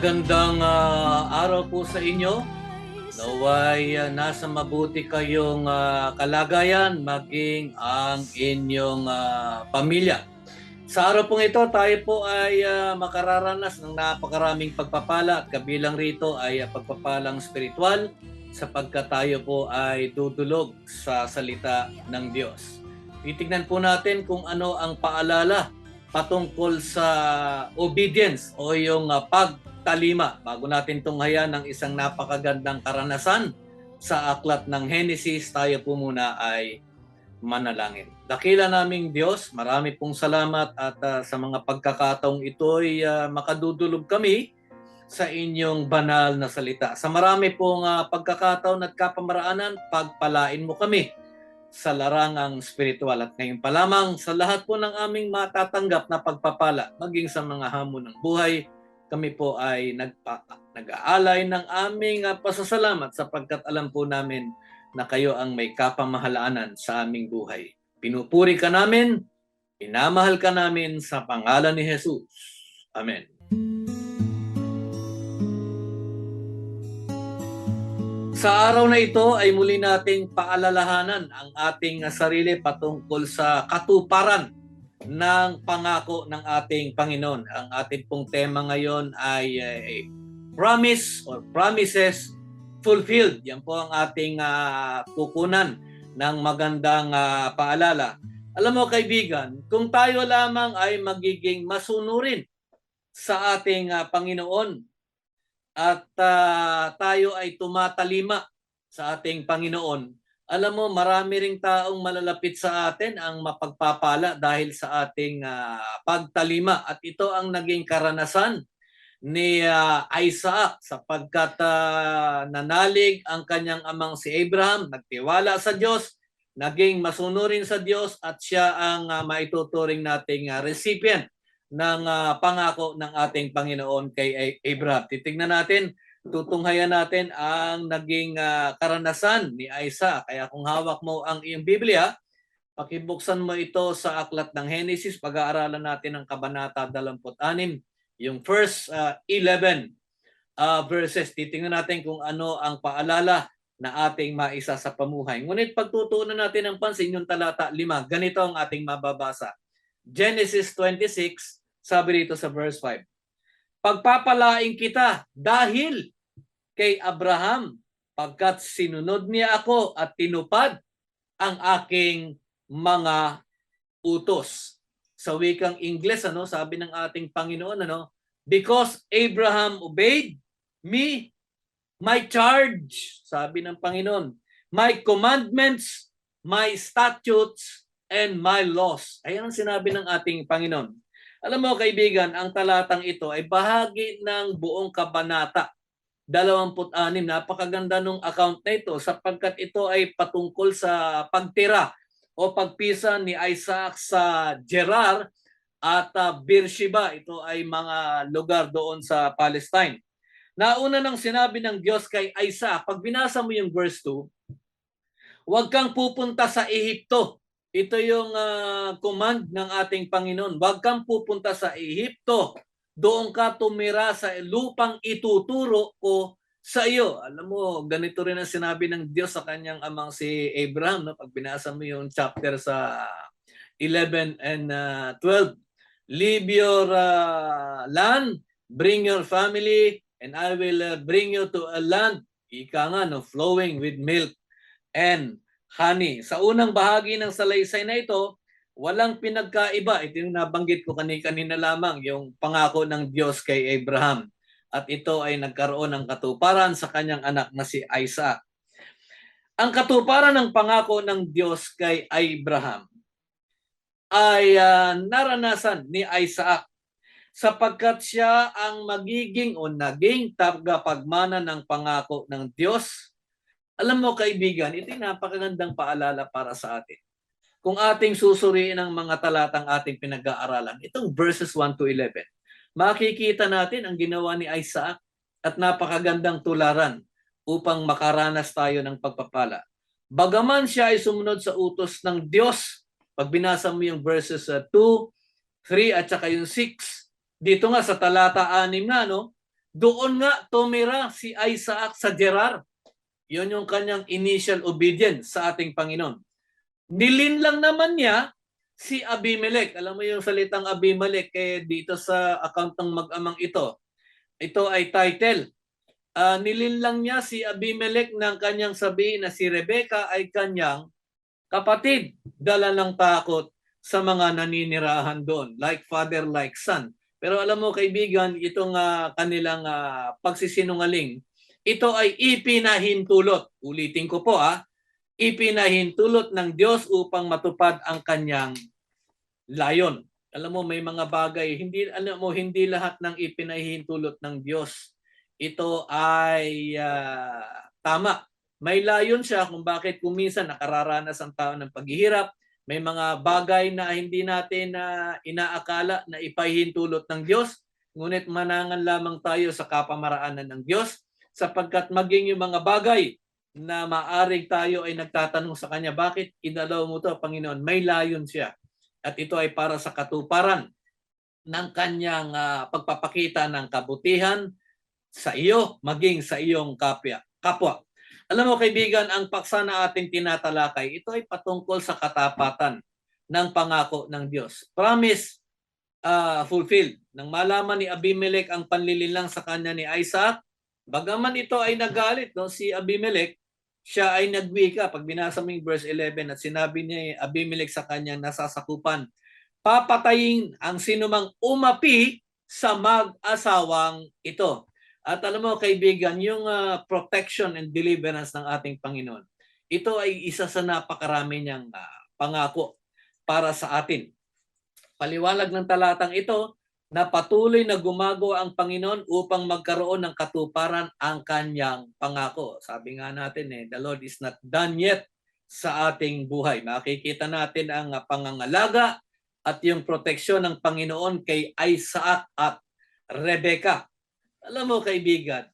Magandang ah, araw po sa inyo. Naway ah, nasa mabuti kayong ah, kalagayan maging ang inyong ah, pamilya. Sa araw pong ito, tayo po ay ah, makararanas ng napakaraming pagpapala at kabilang rito ay ah, pagpapalang spiritual sapagkat tayo po ay dudulog sa salita ng Diyos. Titignan po natin kung ano ang paalala patungkol sa obedience o yung ah, pagtalima bago natin tunghayan ng isang napakagandang karanasan sa aklat ng Genesis tayo po muna ay manalangin. Dakila naming Diyos, marami pong salamat at ah, sa mga pagkakataong ito ay ah, makadudulog kami sa inyong banal na salita. Sa marami pong ah, pagkakataon at kapamaraanan, pagpalain mo kami sa larangang spiritual. At ngayon pa lamang sa lahat po ng aming matatanggap na pagpapala, maging sa mga hamon ng buhay, kami po ay nagpa, nag-aalay ng aming ah, pasasalamat sapagkat alam po namin na kayo ang may kapamahalaanan sa aming buhay. Pinupuri ka namin, pinamahal ka namin sa pangalan ni Jesus. Amen. Sa araw na ito ay muli nating paalalahanan ang ating sarili patungkol sa katuparan ng pangako ng ating Panginoon. Ang ating pong tema ngayon ay eh, promise or promises fulfilled. Yan po ang ating ah, pukunan ng magandang ah, paalala. Alam mo kaibigan, kung tayo lamang ay magiging masunurin sa ating ah, Panginoon at ah, tayo ay tumatalima sa ating Panginoon, alam mo marami ring taong malalapit sa atin ang mapagpapala dahil sa ating ah, pagtalima. At ito ang naging karanasan ni ah, Isaac sapagkat ah, nanalig ang kanyang amang si Abraham, nagtiwala sa Diyos, naging masunurin sa Diyos at siya ang ah, maituturing nating ah, recipient ng ah, pangako ng ating Panginoon kay Abraham. Titingnan natin, tutunghayan natin ang naging ah, karanasan ni Isaac. Kaya kung hawak mo ang iyong Biblia, pakibuksan mo ito sa aklat ng Genesis, pag-aaralan natin ang Kabanata 26, yung first ah, 11 ah, verses. Titingnan natin kung ano ang paalala na ating maisa sa pamuhay. Ngunit pagtutuunan natin ang pansin yung talata 5, ganito ang ating mababasa. Genesis 26, sabi dito sa verse 5. Pagpapalaing kita dahil kay Abraham pagkat sinunod niya ako at tinupad ang aking mga utos. Sa wikang Ingles ano, sabi ng ating Panginoon ano, because Abraham obeyed me, my charge, sabi ng Panginoon, my commandments, my statutes, and my laws. Ayan ang sinabi ng ating Panginoon. Alam mo kaibigan, ang talatang ito ay bahagi ng buong kabanata. 26, napakaganda nung account na ito sapagkat ito ay patungkol sa pagtira o pagpisa ni Isaac sa Gerar at uh, Beersheba. Ito ay mga lugar doon sa Palestine. Nauna nang sinabi ng Diyos kay Isaac, pag binasa mo yung verse 2, huwag kang pupunta sa Ehipto. Ito yung ah, command ng ating Panginoon. Huwag kang pupunta sa Ehipto. Doon ka tumira sa lupang ituturo ko sa iyo. Alam mo, ganito rin ang sinabi ng Diyos sa kanyang amang si Abraham. No? Pag binasa mo yung chapter sa 11 and ah, 12, Leave your ah, land, bring your family, and I will ah, bring you to a land, ika nga, no, flowing with milk and honey. Sa unang bahagi ng salaysay na ito, walang pinagkaiba. Ito yung nabanggit ko kanina lamang, yung pangako ng Diyos kay Abraham. At ito ay nagkaroon ng katuparan sa kanyang anak na si Isaac. Ang katuparan ng pangako ng Diyos kay Abraham ay ah, naranasan ni Isaac sapagkat siya ang magiging o naging tagapagmana ng pangako ng Diyos. Alam mo kaibigan, ito yung napakagandang paalala para sa atin. Kung ating susuriin ang mga talatang ating pinag-aaralan, itong verses 1 to 11, makikita natin ang ginawa ni Isaac at napakagandang tularan upang makaranas tayo ng pagpapala. Bagaman siya ay sumunod sa utos ng Diyos, pag binasa mo yung verses uh, 2, 3 at saka yung 6, dito nga sa talata 6 nga, no? Doon nga tumira si Isaac sa Gerar. Yun yung kanyang initial obedience sa ating Panginoon. Nilin lang naman niya si Abimelech. Alam mo yung salitang Abimelech eh, dito sa account ng mag-amang ito. Ito ay title. Ah, nilin lang niya si Abimelech ng kanyang sabihin na si Rebecca ay kanyang kapatid. Dala ng takot sa mga naninirahan doon. Like father, like son. Pero alam mo kaibigan, itong ah, kanilang ah, pagsisinungaling, ito ay ipinahintulot. Ulitin ko po ah, ipinahintulot ng Diyos upang matupad ang kanyang layon. Alam mo may mga bagay hindi alam mo hindi lahat ng ipinahintulot ng Diyos ito ay ah, tama. May layon siya kung bakit kuminsan nakararanas ang tao ng paghihirap. May mga bagay na hindi natin na inaakala na ipahintulot ng Diyos. Ngunit manangan lamang tayo sa kapamaraanan ng Diyos sapagkat maging yung mga bagay na maaring tayo ay nagtatanong sa Kanya, bakit inalaw mo to, Panginoon? May layon siya. At ito ay para sa katuparan ng Kanyang ah, pagpapakita ng kabutihan sa iyo, maging sa iyong kapya, kapwa. Alam mo kaibigan, ang paksa na ating tinatalakay, ito ay patungkol sa katapatan ng pangako ng Diyos. Promise uh, fulfilled. Nang malaman ni Abimelech ang panlilinlang sa kanya ni Isaac, bagaman ito ay nagalit, no, si Abimelech, siya ay nagwika. Pag binasa mo yung verse 11 at sinabi niya Abimelech sa kanyang nasasakupan, papatayin ang sinumang umapi sa mag-asawang ito. At alam mo kaibigan, yung ah, protection and deliverance ng ating Panginoon, ito ay isa sa napakarami niyang ah, pangako para sa atin. Paliwalag ng talatang ito na patuloy na gumagawa ang Panginoon upang magkaroon ng katuparan ang kanyang pangako. Sabi nga natin eh, the Lord is not done yet sa ating buhay. Makikita natin ang pangangalaga at yung proteksyon ng Panginoon kay Isaac at Rebecca. Alam mo kaibigan,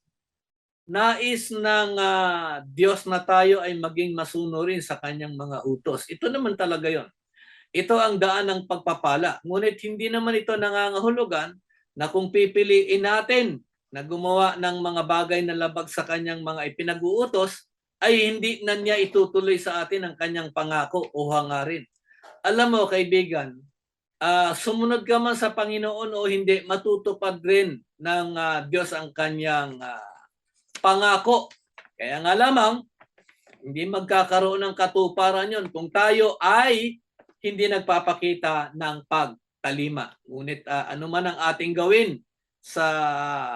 nais ng ah, Diyos na tayo ay maging masunurin sa kanyang mga utos. Ito naman talaga yon. Ito ang daan ng pagpapala. Ngunit hindi naman ito nangangahulugan na kung pipiliin natin na gumawa ng mga bagay na labag sa kanyang mga ipinag-uutos, ay hindi na niya itutuloy sa atin ang kanyang pangako o hangarin. Alam mo kaibigan, ah, sumunod ka man sa Panginoon o hindi, matutupad rin ng ah, Diyos ang kanyang ah, pangako. Kaya nga lamang, hindi magkakaroon ng katuparan yon kung tayo ay hindi nagpapakita ng pagtalima. Ngunit ah, ano man ang ating gawin sa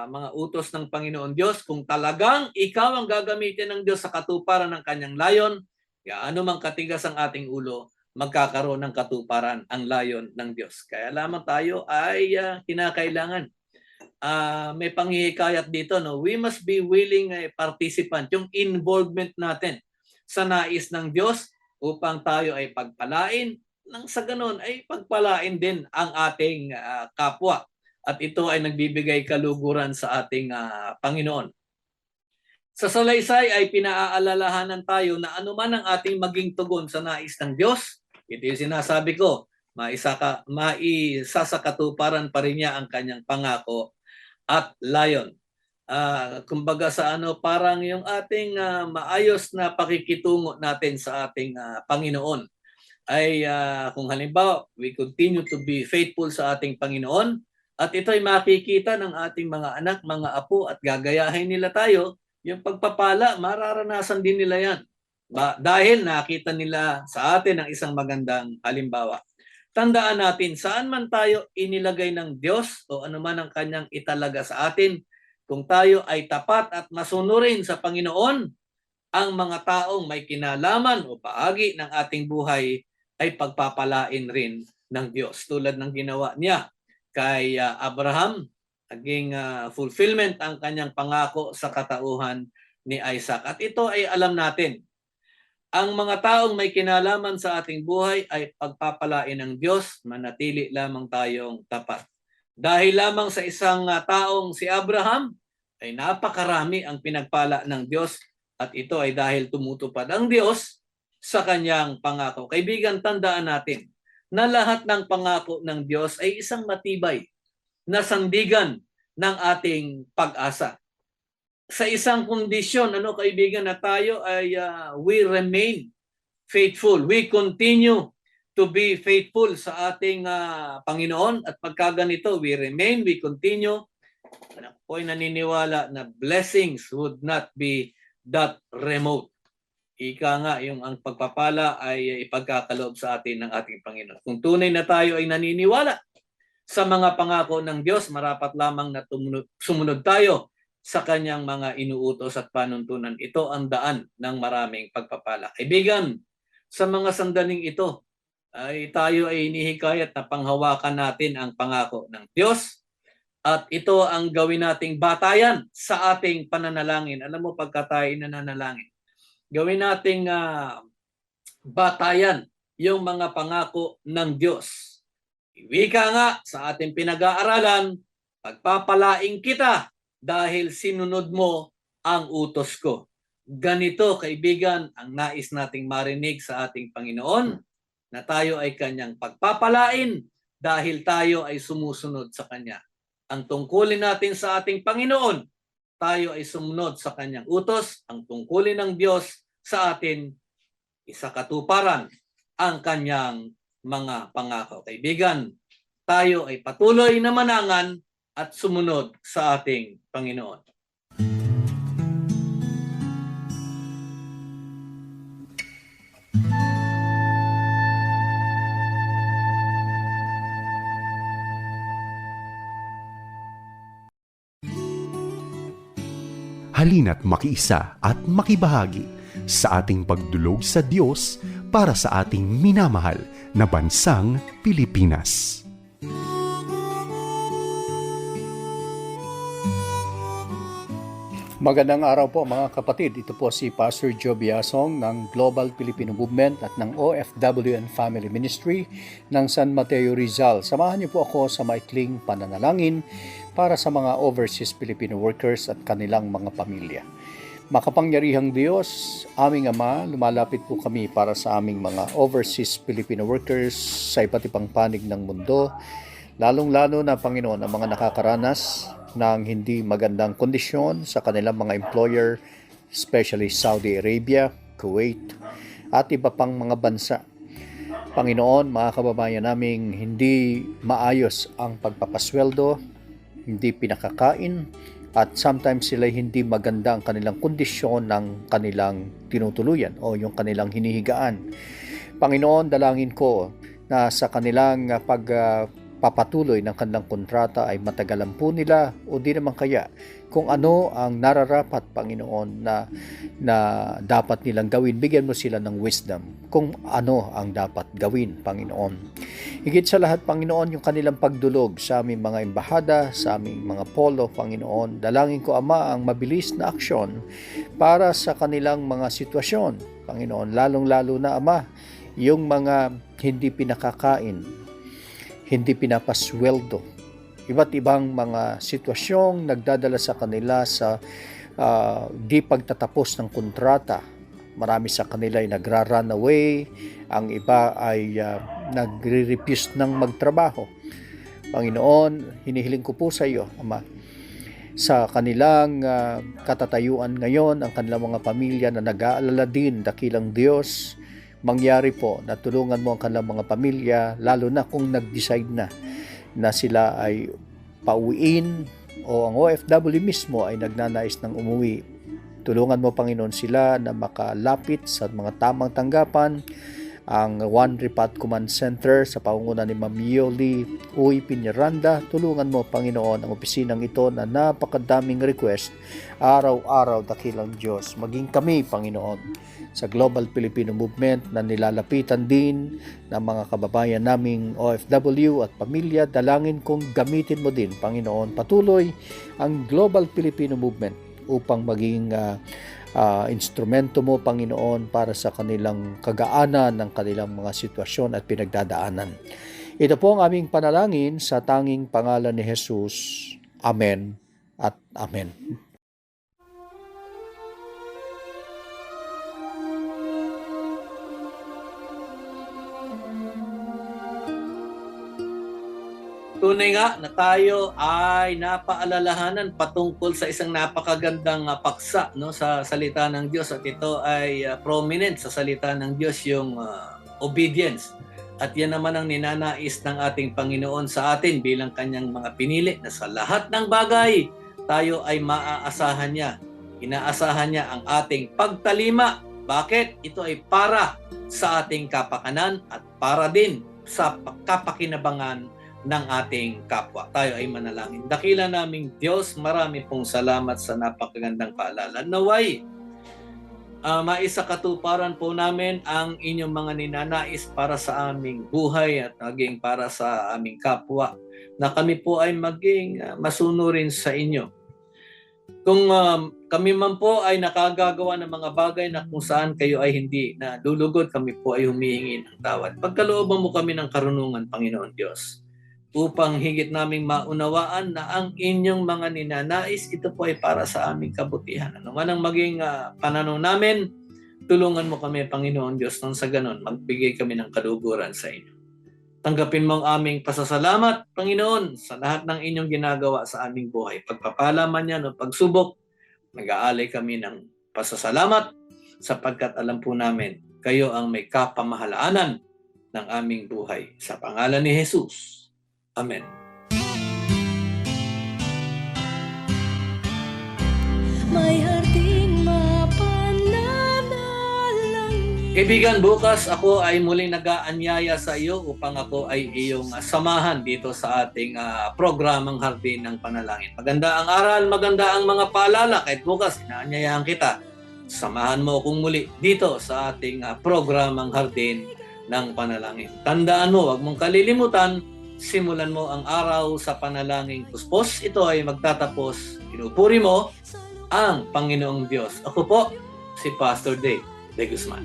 mga utos ng Panginoon Diyos, kung talagang ikaw ang gagamitin ng Diyos sa katuparan ng kanyang layon, kaya ano mang katigas ang ating ulo, magkakaroon ng katuparan ang layon ng Diyos. Kaya lamang tayo ay ah, kinakailangan ah may panghihikayat dito no we must be willing eh, participant yung involvement natin sa nais ng Diyos upang tayo ay pagpalain nang sa ganun ay pagpalain din ang ating ah, kapwa. At ito ay nagbibigay kaluguran sa ating ah, Panginoon. Sa salaysay ay pinaaalalahanan tayo na anuman ang ating maging tugon sa nais ng Diyos ito yung sinasabi ko maisa ka, maisa sa katuparan pa rin niya ang kanyang pangako at lion. Ah, kumbaga sa ano parang yung ating ah, maayos na pakikitungo natin sa ating ah, Panginoon ay ah, kung halimbawa we continue to be faithful sa ating Panginoon at ito ay makikita ng ating mga anak, mga apo at gagayahin nila tayo, yung pagpapala, mararanasan din nila yan. Ba, dahil nakita nila sa atin ang isang magandang halimbawa. Tandaan natin, saan man tayo inilagay ng Diyos o anuman ang kanyang italaga sa atin, kung tayo ay tapat at masunurin sa Panginoon, ang mga taong may kinalaman o paagi ng ating buhay ay pagpapalain rin ng Diyos. Tulad ng ginawa niya kay uh, Abraham, naging uh, fulfillment ang kanyang pangako sa katauhan ni Isaac. At ito ay alam natin, ang mga taong may kinalaman sa ating buhay ay pagpapalain ng Diyos, manatili lamang tayong tapat. Dahil lamang sa isang uh, taong si Abraham, ay napakarami ang pinagpala ng Diyos at ito ay dahil tumutupad ang Diyos sa kanyang pangako. Kaibigan, tandaan natin na lahat ng pangako ng Diyos ay isang matibay na sandigan ng ating pag-asa. Sa isang kondisyon, ano kaibigan, na tayo ay uh, we remain faithful. We continue to be faithful sa ating uh, Panginoon at pagka ganito, we remain, we continue. Ako ay naniniwala na blessings would not be that remote. Ika nga, yung ang pagpapala ay ipagkakaloob sa atin ng ating Panginoon. Kung tunay na tayo ay naniniwala sa mga pangako ng Diyos, marapat lamang na tumunod, sumunod tayo sa kanyang mga inuutos at panuntunan. Ito ang daan ng maraming pagpapala. Kaibigan, sa mga sandaling ito, ay tayo ay inihikayat na panghawakan natin ang pangako ng Diyos at ito ang gawin nating batayan sa ating pananalangin. Alam mo, pagka tayo nananalangin, gawin nating uh, batayan yung mga pangako ng Diyos. Iwika nga sa ating pinag-aaralan, pagpapalaing kita dahil sinunod mo ang utos ko. Ganito, kaibigan, ang nais nating marinig sa ating Panginoon na tayo ay kanyang pagpapalain dahil tayo ay sumusunod sa kanya. Ang tungkulin natin sa ating Panginoon, tayo ay sumunod sa kanyang utos. Ang tungkulin ng Diyos sa atin, isa katuparan ang kanyang mga pangako. Kaibigan, tayo ay patuloy na manangan at sumunod sa ating Panginoon. Halina't makiisa at makibahagi sa ating pagdulog sa Diyos para sa ating minamahal na bansang Pilipinas. Magandang araw po mga kapatid. Ito po si Pastor Joe Biasong ng Global Filipino Movement at ng OFW and Family Ministry ng San Mateo Rizal. Samahan niyo po ako sa maikling pananalangin para sa mga overseas Filipino workers at kanilang mga pamilya. Makapangyarihang Diyos, aming Ama, lumalapit po kami para sa aming mga overseas Filipino workers sa iba't ibang panig ng mundo, lalong-lalo na Panginoon ang mga nakakaranas ng hindi magandang kondisyon sa kanilang mga employer, especially Saudi Arabia, Kuwait, at iba pang mga bansa. Panginoon, mga kababayan naming hindi maayos ang pagpapasweldo, hindi pinakakain, at sometimes sila hindi maganda ang kanilang kondisyon ng kanilang tinutuluyan o yung kanilang hinihigaan. Panginoon, dalangin ko na sa kanilang pag uh, papatuloy ng kanilang kontrata ay matagalan po nila o di naman kaya kung ano ang nararapat Panginoon na na dapat nilang gawin. Bigyan mo sila ng wisdom kung ano ang dapat gawin Panginoon. Higit sa lahat Panginoon yung kanilang pagdulog sa aming mga embahada sa aming mga polo Panginoon dalangin ko Ama ang mabilis na aksyon para sa kanilang mga sitwasyon Panginoon. Lalong lalo na Ama yung mga hindi pinakakain hindi pinapasweldo. Iba't ibang mga sitwasyong nagdadala sa kanila sa uh, di pagtatapos ng kontrata. Marami sa kanila ay nagra-run away, ang iba ay uh, nagre-refuse ng magtrabaho. Panginoon, hinihiling ko po sa iyo, Ama, sa kanilang uh, katatayuan ngayon, ang kanilang mga pamilya na nag-aalala din, dakilang Diyos, mangyari po na tulungan mo ang kanilang mga pamilya, lalo na kung nag-decide na na sila ay pauwiin o ang OFW mismo ay nagnanais ng umuwi. Tulungan mo, Panginoon, sila na makalapit sa mga tamang tanggapan, ang One Ripat Command Center sa paunguna ni Ma'am Yoli Uy Piñaranda. Tulungan mo, Panginoon, ang opisinang ito na napakadaming request araw-araw, dakilang Diyos. Maging kami, Panginoon, sa Global Filipino Movement na nilalapitan din ng mga kababayan naming OFW at pamilya. Dalangin kong gamitin mo din, Panginoon, patuloy ang Global Filipino Movement upang maging ah, ah, instrumento mo, Panginoon, para sa kanilang kagaanan ng kanilang mga sitwasyon at pinagdadaanan. Ito po ang aming panalangin sa tanging pangalan ni Jesus. Amen at Amen. Tunay nga na tayo ay napaalalahanan patungkol sa isang napakagandang ah, paksa no sa salita ng Diyos at ito ay ah, prominent sa salita ng Diyos yung ah, obedience. At yan naman ang ninanais ng ating Panginoon sa atin bilang kanyang mga pinili na sa lahat ng bagay tayo ay maaasahan niya. Inaasahan niya ang ating pagtalima. Bakit? Ito ay para sa ating kapakanan at para din sa kapakinabangan ng ating kapwa. Tayo ay manalangin. Dakila naming Diyos, marami pong salamat sa napakagandang paalala. Naway, uh, maisa katuparan po namin ang inyong mga ninanais para sa aming buhay at maging para sa aming kapwa na kami po ay maging uh, masunurin sa inyo. Kung um, kami man po ay nakagagawa ng mga bagay na kung saan kayo ay hindi na lulugod, kami po ay humihingi ng tawad. Pagkalooban mo kami ng karunungan, Panginoon Diyos upang higit naming maunawaan na ang inyong mga ninanais, ito po ay para sa aming kabutihan. Ano man ang maging uh, pananaw namin, tulungan mo kami, Panginoon Diyos, nang sa ganon, magbigay kami ng kaluguran sa inyo. Tanggapin mo ang aming pasasalamat, Panginoon, sa lahat ng inyong ginagawa sa aming buhay. Pagpapala man yan o pagsubok, nag-aalay kami ng pasasalamat sapagkat alam po namin, kayo ang may kapamahalaanan ng aming buhay. Sa pangalan ni Jesus. Amen. May harding Kaibigan, bukas ako ay muling nag-aanyaya sa iyo upang ako ay iyong ah, samahan dito sa ating ah, programang Hardin ng Panalangin. Maganda ang aral, maganda ang mga paalala. Kahit bukas, inaanyayahan kita. Samahan mo akong muli dito sa ating ah, programang Hardin ng Panalangin. Tandaan mo, huwag mong kalilimutan, simulan mo ang araw sa panalangin puspos. Ito ay magtatapos. Pinupuri mo ang Panginoong Diyos. Ako po, si Pastor Dave de Guzman.